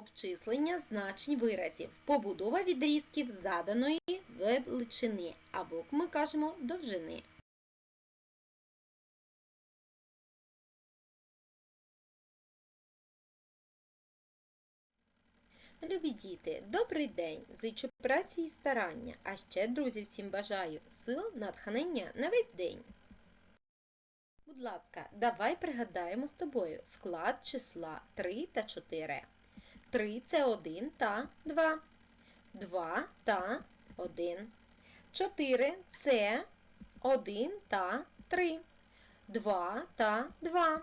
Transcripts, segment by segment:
Обчислення значень виразів. Побудова відрізків заданої величини, або, ми кажемо, довжини. Любі діти, добрий день! Зичу праці і старання, а ще, друзі, всім бажаю сил, натхнення на весь день. Будь ласка, давай пригадаємо з тобою склад числа 3 та 4. 3 це 1 та 2. 2 та 1. 4 це 1 та 3. 2 та 2.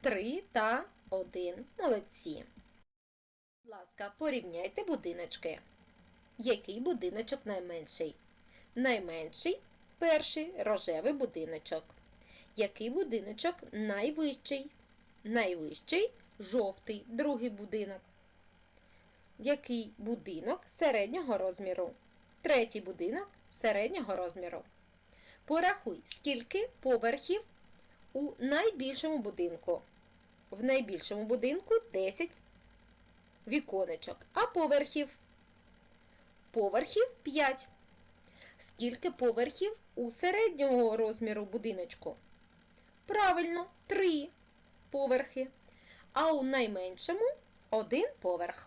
3 та 1. Молодці. Будь ласка, порівняйте будиночки. Який будиночок найменший? Найменший перший рожевий будиночок. Який будиночок найвищий? Найвищий жовтий другий будинок. Який будинок середнього розміру? Третій будинок середнього розміру. Порахуй, скільки поверхів у найбільшому будинку. В найбільшому будинку 10 віконечок, а поверхів? Поверхів 5. Скільки поверхів у середнього розміру будиночку? Правильно, 3 поверхи. А у найменшому один поверх.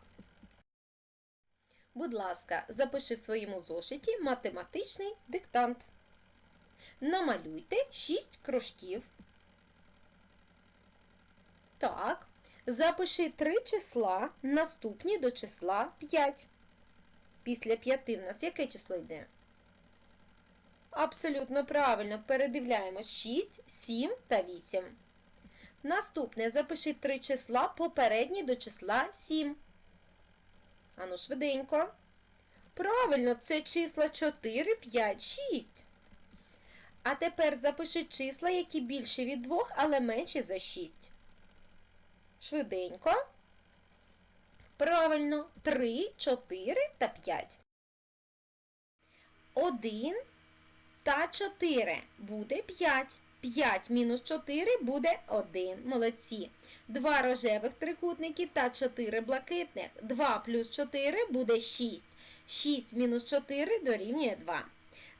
Будь ласка, запиши в своєму зошиті математичний диктант. Намалюйте 6 кружків. Так. Запиши три числа, наступні до числа 5. Після 5 в нас яке число йде? Абсолютно правильно. Передивляємось 6, 7 та 8. Наступне запиши три числа попередні до числа 7. Ану, швиденько. Правильно, це числа 4, 5, 6. А тепер запиши числа, які більші від 2, але менші за 6. Швиденько. Правильно, 3, 4 та 5. 1 та 4 буде 5. 5 мінус 4 буде 1. Молодці. 2 рожевих трикутники та 4 блакитних. 2 плюс 4 буде 6. 6 мінус 4 дорівнює 2.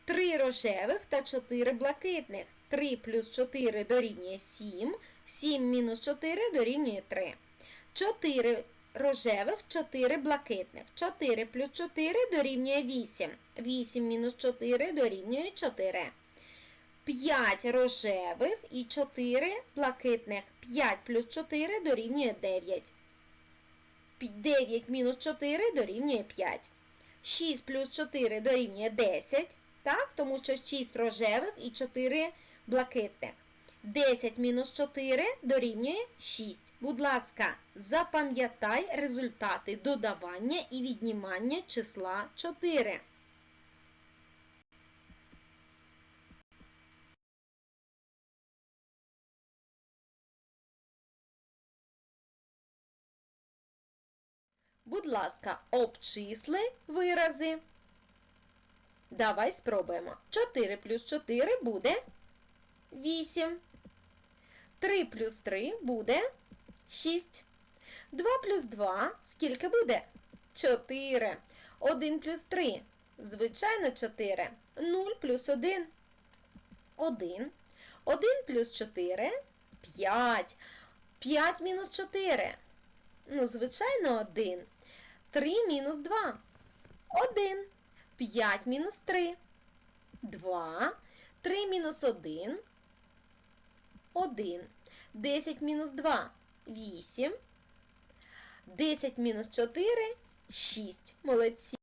3 рожевих та 4 блакитних. 3 плюс 4 дорівнює 7. 7 мінус 4 дорівнює 3. 4 рожевих, 4 блакитних. 4 плюс 4 дорівнює 8. 8 мінус 4 дорівнює 4. 5 рожевих і 4 блакитних. 5 плюс 4 дорівнює 9. 9 мінус 4 дорівнює 5. 6 плюс 4 дорівнює 10. Так, тому що 6 рожевих і 4 блакитних. 10 мінус 4 дорівнює 6. Будь ласка, запам'ятай результати додавання і віднімання числа 4. Будь ласка, обчисли вирази. Давай спробуємо. 4 плюс 4 буде 8. 3 плюс 3 буде 6. 2 плюс 2 скільки буде? 4. 1 плюс 3. Звичайно, 4. 0 плюс 1. 1. 1 плюс 4 5. 5 мінус 4. Ну, звичайно, 1. 3 мінус 2. 1. 5 мінус 3. 2. 3 мінус 1. 1. 10 мінус 2 8. 10 мінус 4 6. Молодці.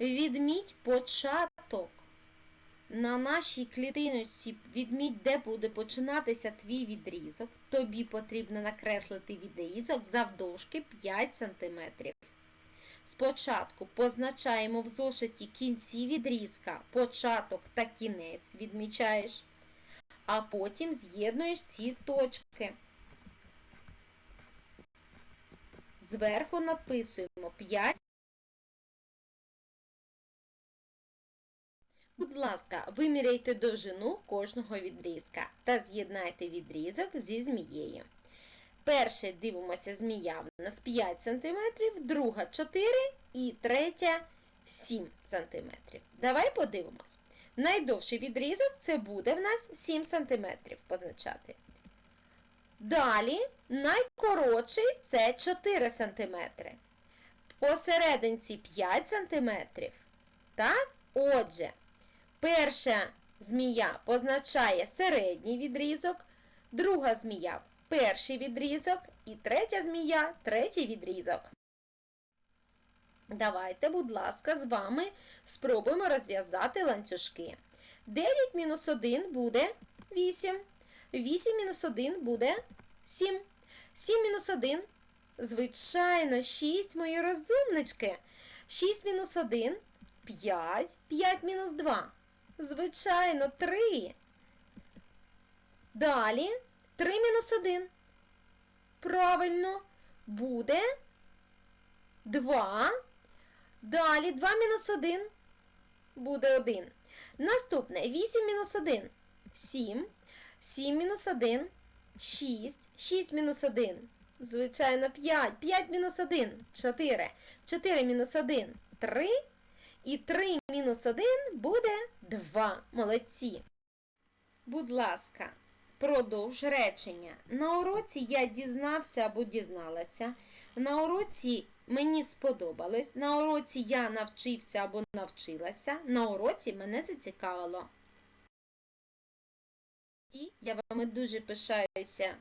Відміть початок. На нашій клітиночці відміть, де буде починатися твій відрізок. Тобі потрібно накреслити відрізок завдовжки 5 см. Спочатку позначаємо в зошиті кінці відрізка, початок та кінець відмічаєш, а потім з'єднуєш ці точки. Зверху написуємо 5 Будь ласка, виміряйте довжину кожного відрізка та з'єднайте відрізок зі змією. Перше дивимося змія в нас 5 см, друга 4 і третя 7 см. Давай подивимось. Найдовший відрізок це буде в нас 7 см позначати. Далі найкоротший це 4 см. Посерединці 5 см. Так? Отже, перша змія позначає середній відрізок, друга змія перший відрізок і третя змія третій відрізок. Давайте, будь ласка, з вами спробуємо розв'язати ланцюжки. 9 мінус 1 буде 8. 8 мінус 1 буде 7. 7 мінус 1, звичайно, 6, мої розумнички. 6 мінус 1 5. 5 мінус 2. Звичайно, 3. Далі 3 мінус 1. Правильно, буде 2. Далі 2 мінус 1 буде 1. Наступне 8 мінус 1 7. 7 мінус 1 6. 6 мінус 1. Звичайно, 5. 5 мінус 1 4. 4 мінус 1 3. І 3 мінус 1 буде 2. Молодці. Будь ласка, продовж речення. На уроці я дізнався або дізналася. На уроці мені сподобалось. На уроці я навчився або навчилася. На уроці мене зацікавило. Я вами дуже пишаюся